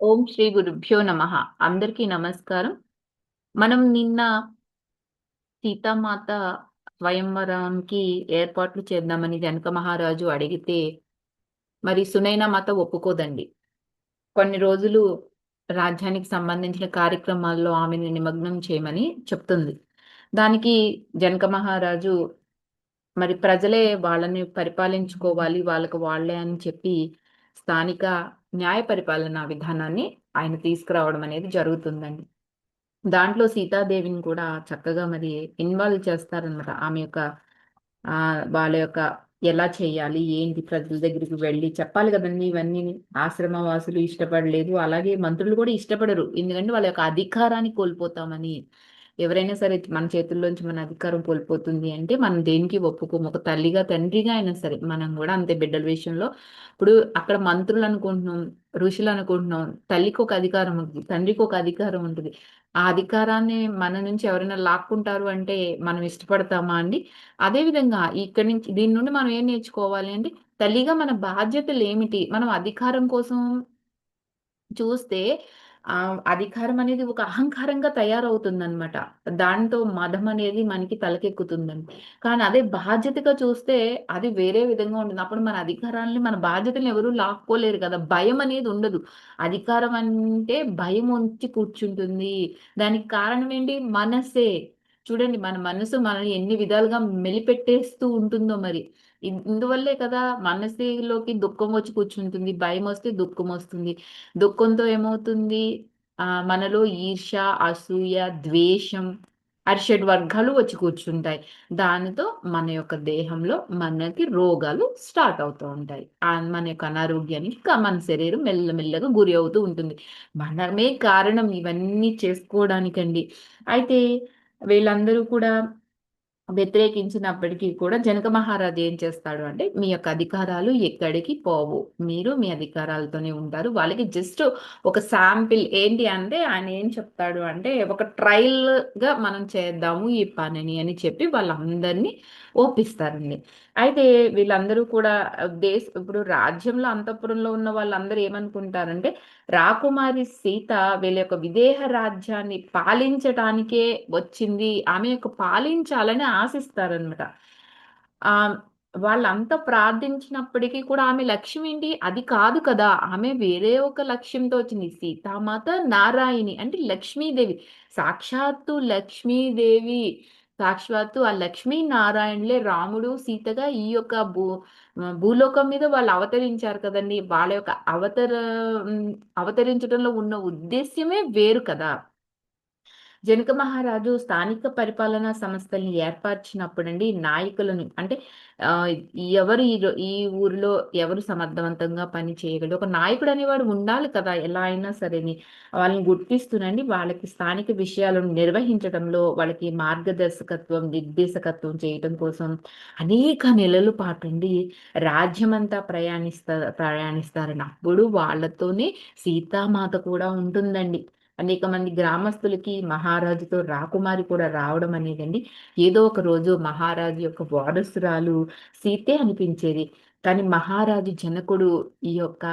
ఓం శ్రీ గురుభ్యో నమ. అందరికీ నమస్కారం. మనం నిన్న సీతామాత స్వయంవరానికి ఏర్పాట్లు చేద్దామని జనక మహారాజు అడిగితే మరి సునైన మాత ఒప్పుకోదండి. కొన్ని రోజులు రాజ్యానికి సంబంధించిన కార్యక్రమాల్లో ఆమెను నిమగ్నం చేయమని చెప్తుంది. దానికి జనక మహారాజు మరి ప్రజలే వాళ్ళని పరిపాలించుకోవాలి వాళ్ళకు వాళ్ళే అని చెప్పి స్థానిక న్యాయ పరిపాలనా విధానాన్ని ఆయన తీసుకురావడం అనేది జరుగుతుందండి. దాంట్లో సీతాదేవిని కూడా చక్కగా మరి ఇన్వాల్వ్ చేస్తారనమాట ఆమె యొక్క ఆ వాళ్ళ యొక్క ఎలా చేయాలి ఏంటి ప్రజల దగ్గరికి వెళ్ళి చెప్పాలి కదండి ఇవన్నీ. ఆశ్రమవాసులు ఇష్టపడలేదు అలాగే మంత్రులు కూడా ఇష్టపడరు. ఎందుకంటే వాళ్ళ యొక్క అధికారాన్ని కోల్పోతామని ఎవరైనా సరే మన చేతుల్లోంచి మన అధికారం కోల్పోతుంది అంటే మనం దేనికి ఒప్పుకోము? ఒక తల్లిగా తండ్రిగా అయినా సరే మనం కూడా అంతే బిడ్డల విషయంలో. ఇప్పుడు అక్కడ మంత్రులు అనుకుంటున్నాం ఋషులు అనుకుంటున్నాం తల్లికి ఒక అధికారం ఉంటుంది తండ్రికి ఒక అధికారం ఉంటుంది. ఆ అధికారాన్ని మన నుంచి ఎవరైనా లాక్కుంటారు అంటే మనం ఇష్టపడతామా అండి? అదే విధంగా ఇక్కడి నుంచి దీని నుండి మనం ఏం నేర్చుకోవాలి అంటే తల్లిగా మన బాధ్యతలు ఏమిటి? మనం అధికారం కోసం చూస్తే ఆ అధికారం అనేది ఒక అహంకారంగా తయారవుతుందన్నమాట. దాంతో మదం అనేది మనకి తలకెక్కుతుందండి కానీ అదే బాధ్యతగా చూస్తే అది వేరే విధంగా ఉంటుంది. అప్పుడు మన అధికారాన్ని మన బాధ్యతలు ఎవరు లాక్కోలేరు కదా. భయం అనేది ఉండదు. అధికారం అంటే భయం ఉంచి కూర్చుంటుంది. దానికి కారణం ఏంటి? మనసే. చూడండి మన మనసు మనల్ని ఎన్ని విధాలుగా మెలిపెట్టేస్తూ ఉంటుందో మరి. ఇందువల్లే కదా మనసులోకి దుఃఖం వచ్చి కూర్చుంటుంది భయం వస్తే దుఃఖం వస్తుంది. దుఃఖంతో ఏమవుతుంది? ఆ మనలో ఈర్ష అసూయ ద్వేషం అరిషడ్ వర్గాలు వచ్చి కూర్చుంటాయి. దానితో మన యొక్క దేహంలో మనకి రోగాలు స్టార్ట్ అవుతూ ఉంటాయి. మన యొక్క అనారోగ్యానికి మన శరీరం మెల్లమెల్లగా గురి అవుతూ ఉంటుంది. మనమే కారణం ఇవన్నీ చేసుకోవడానికండి. అయితే వీళ్ళందరూ కూడా వ్యతిరేకించినప్పటికీ కూడా జనక మహారాజు ఏం చేస్తాడు అంటే మీ యొక్క అధికారాలు ఎక్కడికి పోవు. మీరు మీ అధికారాలతోనే ఉంటారు. వాళ్ళకి జస్ట్ ఒక శాంపిల్ ఏంటి అంటే ఆయన ఏం చెప్తాడు అంటే ఒక ట్రయల్గా మనం చేద్దాము ఈ పనిని అని చెప్పి వాళ్ళందరినీ ఓపిస్తారండి అయితే వీళ్ళందరూ కూడా దేశ ఇప్పుడు రాజ్యంలో అంతఃపురంలో ఉన్న వాళ్ళందరూ ఏమనుకుంటారంటే రాకుమారి సీత వీళ్ళ యొక్క విదేహ రాజ్యాన్ని పాలించటానికే వచ్చింది. ఆమె యొక్క పాలించాలని ఆశిస్తారనమాట. ఆ వాళ్ళంతా ప్రార్థించినప్పటికీ కూడా ఆమె లక్ష్యం ఏంటి? అది కాదు కదా. ఆమె వేరే ఒక లక్ష్యంతో వచ్చింది. సీతామాత నారాయణి అంటే లక్ష్మీదేవి. సాక్షాత్తు లక్ష్మీదేవి. సాక్షాత్తు ఆ లక్ష్మీ నారాయణలే రాముడు సీతగా ఈ యొక్క భూ భూలోకం మీద వాళ్ళు అవతరించారు కదండి. వాళ్ళ యొక్క అవతర అవతరించడంలో ఉన్న ఉద్దేశ్యమే వేరు కదా. జనక మహారాజు స్థానిక పరిపాలనా సంస్థల్ని ఏర్పరిచినప్పుడండి నాయకులను అంటే ఎవరు ఈ ఊరిలో ఎవరు సమర్థవంతంగా పని చేయగలరు? ఒక నాయకుడు అనేవాడు ఉండాలి కదా ఎలా అయినా సరేని వాళ్ళని గుర్తిస్తునండి వాళ్ళకి స్థానిక విషయాలను నిర్వహించడంలో వాళ్ళకి మార్గదర్శకత్వం నిర్దేశకత్వం చేయటం కోసం అనేక నెలల పాటు అండి రాజ్యమంతా ప్రయాణిస్తా ప్రయాణిస్తారని. అప్పుడు వాళ్ళతోనే సీతామాత కూడా ఉంటుందండి. అనేక మంది గ్రామస్తులకి మహారాజుతో రాకుమారి కూడా రావడం అనేదండి. ఏదో ఒక రోజు మహారాజు యొక్క వారసురాలు సీతే అనిపించేది. కానీ మహారాజు జనకుడు ఈ యొక్క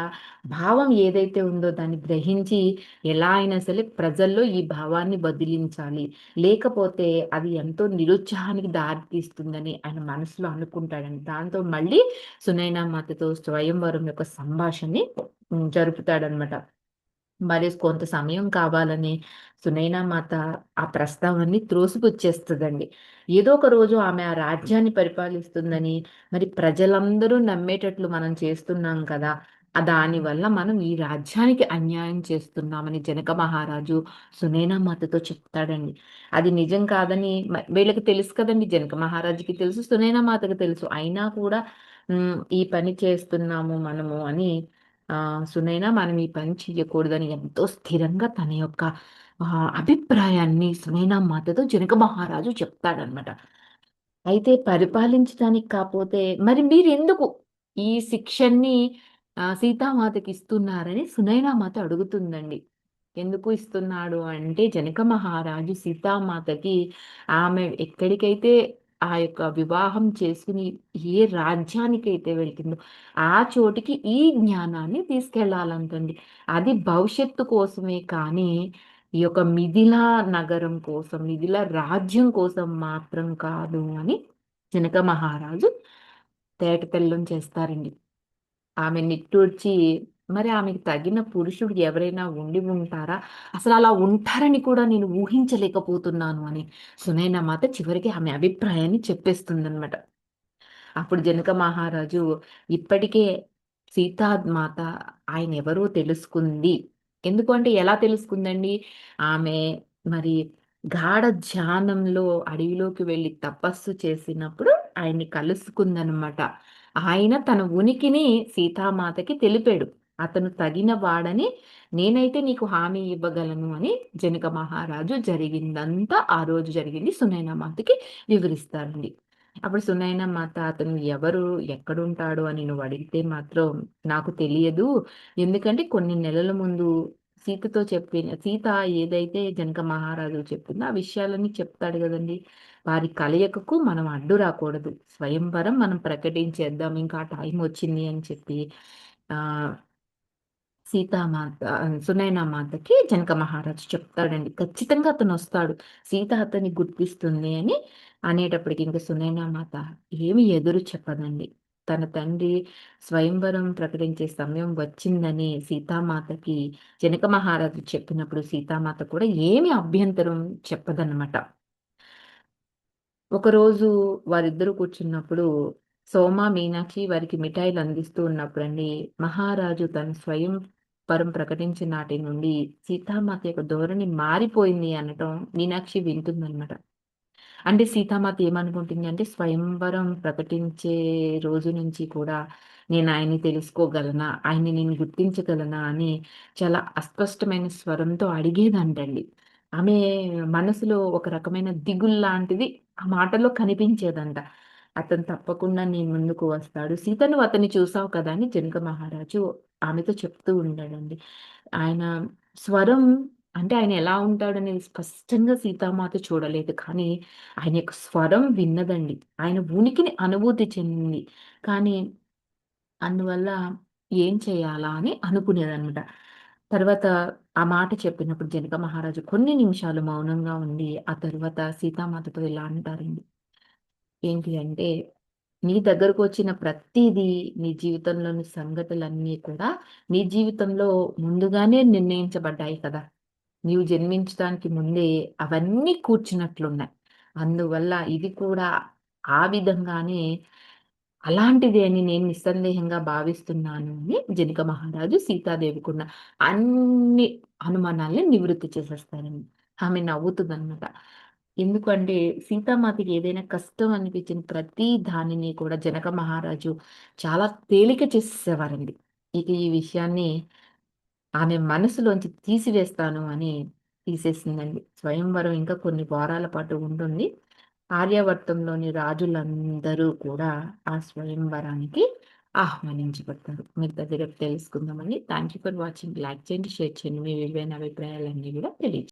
భావం ఏదైతే ఉందో దాన్ని గ్రహించి ఎలా అయినా సరే ప్రజల్లో ఈ భావాన్ని బదిలించాలి. లేకపోతే అది ఎంతో నిరుత్సాహానికి దారితీస్తుందని ఆయన మనసులో అనుకుంటాడని. దాంతో మళ్ళీ సునైనా మాతతో స్వయంవరం యొక్క సంభాషణని జరుపుతాడనమాట మరి కొంత సమయం కావాలని సునైనా మాత ఆ ప్రస్తావాన్ని త్రోసిపుచ్చేస్తుందండి. ఏదో ఒక రోజు ఆమె ఆ రాజ్యాన్ని పరిపాలిస్తుందని మరి ప్రజలందరూ నమ్మేటట్లు మనం చేస్తున్నాం కదా దానివల్ల మనం ఈ రాజ్యానికి అన్యాయం చేస్తున్నామని జనక మహారాజు సునైనా మాతతో చెప్తాడండి. అది నిజం కాదని వీళ్ళకి తెలుసు కదండి జనక మహారాజుకి తెలుసు సునైనా మాతకి తెలుసు. అయినా కూడా ఈ పని చేస్తున్నాము మనము అని సునైనా మనం ఈ పని చెయ్యకూడదని ఎంతో స్థిరంగా తన యొక్క అభిప్రాయాన్ని సునైనా మాతతో జనక మహారాజు చెప్తాడనమాట అయితే పరిపాలించడానికి కాకపోతే మరి మీరు ఎందుకు ఈ శిక్షణని సీతామాతకి ఇస్తున్నారని సునైనా మాత అడుగుతుందండి. ఎందుకు ఇస్తున్నాడు అంటే జనక మహారాజు సీతామాతకి ఆమె ఎక్కడికైతే ఆ యొక్క వివాహం చేసుకుని ఏ రాజ్యానికైతే వెళ్తుందో ఆ చోటికి ఈ జ్ఞానాన్ని తీసుకెళ్ళాలంటండి అది భవిష్యత్తు కోసమే కానీ ఈ యొక్క మిథిలా నగరం కోసం మిథిలా రాజ్యం కోసం మాత్రం కాదు అని జనక మహారాజు తేట తెల్లం చేస్తారండి. ఆమె నిట్టూర్చి మరి ఆమెకి తగిన పురుషుడు ఎవరైనా ఉండి ఉంటారా? అసలు అలా ఉంటారని కూడా నేను ఊహించలేకపోతున్నాను అని. సునైన మాత చివరికి ఆమె అభిప్రాయాన్ని చెప్పేస్తుందన్నమాట. అప్పుడు జనక మహారాజు ఇప్పటికే సీతామాత ఆయన ఎవరో తెలుసుకుంది. ఎందుకంటే ఎలా తెలుసుకుందండి? ఆమె మరి గాఢ ధ్యానంలో అడవిలోకి వెళ్ళి తపస్సు చేసినప్పుడు ఆయన్ని కలుసుకుందనమాట ఆయన తన ఉనికిని సీతామాతకి తెలిపాడు. అతను తగిన వాడని నేనైతే నీకు హామీ ఇవ్వగలను అని జనక మహారాజు జరిగిందంతా ఆ రోజు జరిగింది. సునైన మాతకి వివరిస్తారండి. అప్పుడు సునైన మాత అతను ఎవరు ఎక్కడుంటాడు అని నువ్వు అడిగితే మాత్రం నాకు తెలియదు. ఎందుకంటే కొన్ని నెలల ముందు సీతతో చెప్పిన సీత ఏదైతే జనక మహారాజు చెప్పిందో ఆ విషయాలన్నీ చెప్తాడు కదండి. వారి కలయికకు మనం అడ్డు రాకూడదు. స్వయంవరం మనం ప్రకటించేద్దాం. ఇంకా టైం వచ్చింది అని చెప్పి ఆ సీతామాత సునైనా మాతకి జనక మహారాజు చెప్తాడండి. ఖచ్చితంగా అతను వస్తాడు. సీత అతన్ని గుర్తిస్తుంది అని అనేటప్పటికి ఇంకా సునైనా మాత ఏమి ఎదురు చెప్పదండి. తన తండ్రి స్వయంవరం ప్రకటించే సమయం వచ్చిందని సీతామాతకి జనక మహారాజు చెప్పినప్పుడు సీతామాత కూడా ఏమి అభ్యంతరం చెప్పదన్నమాట. ఒకరోజు వారిద్దరూ కూర్చున్నప్పుడు సోమ మీనాక్షి వారికి మిఠాయిలు అందిస్తూ ఉన్నప్పుడండి మహారాజు తన స్వయం పరం ప్రకటించిన నాటి నుండి సీతామాత యొక్క ధోరణి మారిపోయింది అనటం మీనాక్షి వింటుందన్నమాట. అంటే సీతామాత ఏమనుకుంటుంది అంటే స్వయంవరం ప్రకటించే రోజు నుంచి కూడా నేను ఆయన్ని తెలుసుకోగలనా ఆయన్ని నేను గుర్తించగలనా అని చాలా అస్పష్టమైన స్వరంతో అడిగేదంటండి. ఆమె మనసులో ఒక రకమైన దిగుల్ లాంటిది ఆ మాటలో కనిపించేదంట. అతను తప్పకుండా నీ ముందుకు వస్తాడు. సీతను అతన్ని చూసావు కదా అని జనక మహారాజు ఆమెతో చెప్తూ ఉంటాడండి ఆయన స్వరం అంటే ఆయన ఎలా ఉంటాడనేది స్పష్టంగా సీతామాత చూడలేదు. కానీ ఆయన యొక్క స్వరం విన్నదండి. ఆయన ఉనికిని అనుభూతి చెందింది. కానీ అందువల్ల ఏం చేయాలా అని అనుకునేదనమాట తర్వాత ఆ మాట చెప్పినప్పుడు జనక మహారాజు కొన్ని నిమిషాలు మౌనంగా ఉండి ఆ తర్వాత సీతామాతతో ఇలా అంటారండి? ఏంటి అంటే నీ దగ్గరకు వచ్చిన ప్రతిదీ నీ జీవితంలోని సంగతులన్నీ కూడా నీ జీవితంలో ముందుగానే నిర్ణయించబడ్డాయి కదా. నీవు జన్మించడానికి ముందే అవన్నీ కూర్చున్నట్లున్నాయి. అందువల్ల ఇది కూడా ఆ విధంగానే అలాంటిది అని నేను నిస్సందేహంగా భావిస్తున్నాను అని జనక మహారాజు సీతాదేవికున్న అన్ని అనుమానాల్ని నివృత్తి చేసేస్తారని ఆమె నవ్వుతుందన్నమాట. ఎందుకంటే సీతామాతకి ఏదైనా కష్టం అనిపించిన ప్రతి దానిని కూడా జనక మహారాజు చాలా తేలిక చేసేవారండి ఇక ఈ విషయాన్ని ఆమె మనసులోంచి తీసివేస్తాను అని తీసేసిందండి. స్వయంవరం ఇంకా కొన్ని వారాల పాటు ఉంటుంది. ఆర్యావర్తంలోని రాజులందరూ కూడా ఆ స్వయంవరానికి ఆహ్వానించబడతారు. మీరు దగ్గర తెలుసుకుందామని thank you for watching like చేయండి షేర్ చేయండి. మీ విలువైన అభిప్రాయాలన్నీ కూడా తెలియజేయండి.